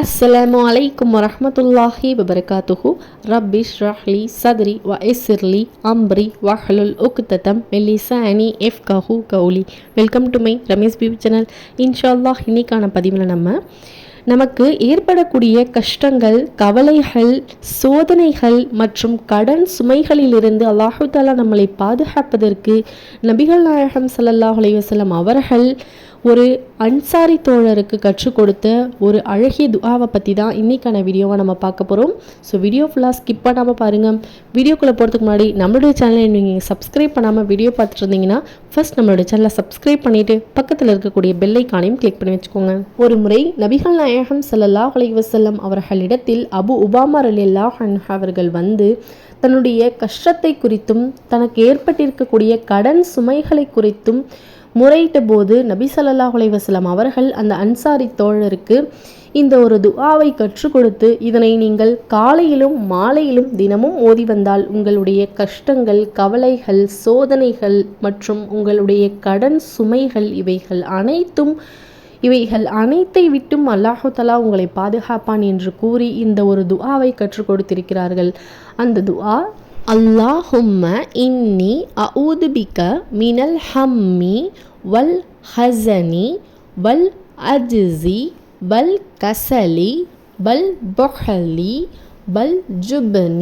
அஸ்ஸலாமு அலைக்கும் வரமத்துல்லாஹி வபர்காத்துஹு ரப்பிஷ் ஷ்ரஹ்லி சத்ரி வ எஸ்இர்லி அம்ரி வஹலுல் உக்தத்தம் மெல்லிசானி எஃப் கஹு Cowley welcome to my Ramesh view channel இன்ஷால்லாஹ் இன்னைக்கான பதிவில் நம்ம நமக்கு ஏற்படக்கூடிய கஷ்டங்கள் கவலைகள் சோதனைகள் மற்றும் கடன் சுமைகளிலிருந்து அல்லாஹு தாலா நம்மளை பாதுகாப்பதற்கு நபிகள் நாயகம் சல்லாஹ் அலைவாசலம் அவர்கள் ஒரு அன்சாரி தோழருக்கு கற்றுக் கொடுத்த ஒரு அழகிய துவாவை பற்றி தான் இன்றைக்கான வீடியோவை நம்ம பார்க்க போகிறோம் ஸோ வீடியோ ஃபுல்லாக ஸ்கிப் பண்ணாமல் பாருங்கள் வீடியோக்குள்ளே போகிறதுக்கு முன்னாடி நம்மளுடைய சேனலை நீங்கள் சப்ஸ்கிரைப் பண்ணாமல் வீடியோ பார்த்துட்டு இருந்தீங்கன்னா ஃபர்ஸ்ட் நம்மளுடைய சேனலை சப்ஸ்கிரைப் பண்ணிவிட்டு பக்கத்தில் இருக்கக்கூடிய பெல்லைக்கானையும் கிளிக் பண்ணி வச்சுக்கோங்க. ஒரு முறை நபிகள் நாயகம் சல்லல்லா அலைஹி வஸல்லம் அவர்களிடத்தில் அபு உபாமர் அலி அன்ஹு அவர்கள் வந்து தன்னுடைய கஷ்டத்தை குறித்தும் தனக்கு ஏற்பட்டிருக்கக்கூடிய கடன் சுமைகளை குறித்தும் முறையிட்ட போது நபி ஸல்லல்லாஹு அலைவாஸ்லாம் அவர்கள் அந்த அன்சாரி தோழருக்கு இந்த ஒரு துஆவை கற்றுக் கொடுத்து இதனை நீங்கள் காலையிலும் மாலையிலும் தினமும் ஓதி வந்தால் உங்களுடைய கஷ்டங்கள் கவலைகள் சோதனைகள் மற்றும் உங்களுடைய கடன் சுமைகள் இவைகள் அனைத்தும் இவைகள் அனைத்தை விட்டும் அல்லாஹு தலா உங்களை பாதுகாப்பான் என்று கூறி இந்த ஒரு துஆவை கற்றுக் கொடுத்திருக்கிறார்கள். அந்த துஆ اللهم إني أعوذ بك من الهم والحزن والعجز والكسل والبخل والجبن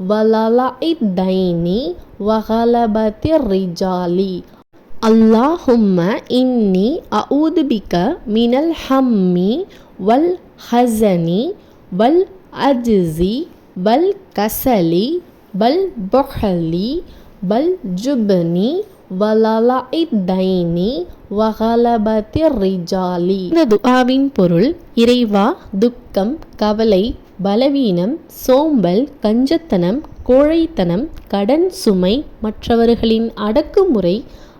ولالا الدين وغلبة الرجال. اللهم إني أعوذ بك من الهم والحزن والعجز والكسل பல் பொஹலி பல் ஜுபனி வலலஇத்தைனி வகலபத்தி ரிஜாலி இந்த துஆவின் பொருள் இறைவா துக்கம் கவலை பலவீனம் சோம்பல் கஞ்சத்தனம் கோழைத்தனம் கடன் சுமை மற்றவர்களின் அடக்குமுறை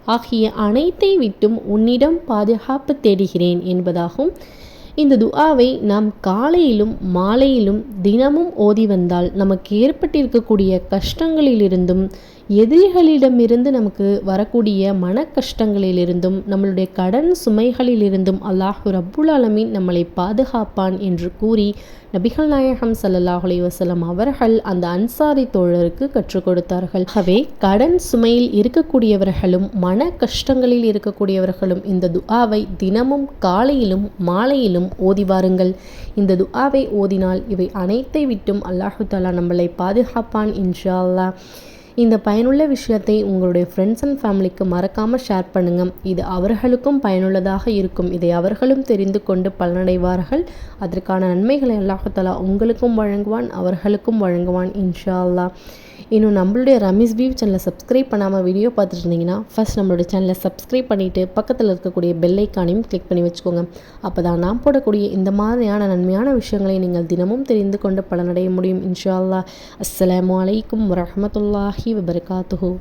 ஆகிய அனைத்தை விட்டும் உன்னிடம் பாதுகாப்பு தேடுகிறேன் என்பதாகும் இந்த துஆவை நாம் காலையிலும் மாலையிலும் தினமும் ஓதி வந்தால் நமக்கு ஏற்பட்டிருக்கக்கூடிய கஷ்டங்களிலிருந்தும் எதிரிகளிடமிருந்து நமக்கு வரக்கூடிய மன கஷ்டங்களிலிருந்தும் நம்மளுடைய கடன் சுமைகளிலிருந்தும் அல்லாஹு ரப்புல் அலமின் நம்மளை பாதுகாப்பான் என்று கூறி நபிகள் நாயகம் ஸல்லல்லாஹு வசலம் அவர்கள் அந்த அன்சாரி தோழருக்கு கற்றுக் கொடுத்தார்கள். ஆகவே கடன் சுமையில் இருக்கக்கூடியவர்களும் மன கஷ்டங்களில் இருக்கக்கூடியவர்களும் இந்த துஆவை தினமும் காலையிலும் மாலையிலும் ஓதி வாருங்கள். இந்த துஆவை ஓதினால் இவை அனைத்தை விட்டும் அல்லாஹு தாலா நம்மளை பாதுகாப்பான் இன்ஷா அல்லா இந்த பயனுள்ள விஷயத்தை உங்களுடைய ஃப்ரெண்ட்ஸ் அண்ட் ஃபேமிலிக்கு மறக்காமல் ஷேர் பண்ணுங்கள் இது அவர்களுக்கும் பயனுள்ளதாக இருக்கும். இதை அவர்களும் தெரிந்து கொண்டு பலனடைவார்கள். அதற்கான நன்மைகளை அல்லாஹலா உங்களுக்கும் வழங்குவான் அவர்களுக்கும் வழங்குவான் இன்ஷா அல்லா இன்னும் நம்மளுடைய ரமேஷ் வியூ சேனலை சப்ஸ்கிரைப் பண்ணாமல் வீடியோ பார்த்துட்டு இருந்தீங்கன்னா ஃபஸ்ட் நம்மளுடைய சேனலை சப்ஸ்கிரைப் பண்ணிவிட்டு பக்கத்தில் இருக்கக்கூடிய பெல்லைக்கானையும் கிளிக் பண்ணி வச்சுக்கோங்க. அப்போ தான் நான் போடக்கூடிய இந்த மாதிரியான நன்மையான விஷயங்களை நீங்கள் தினமும் தெரிந்து கொண்டு பலனடைய முடியும். இன்ஷா அல்லா அஸ்லாம் அலைக்கும் வரமத்துல்லாஹி வபரகாத்துஹூ.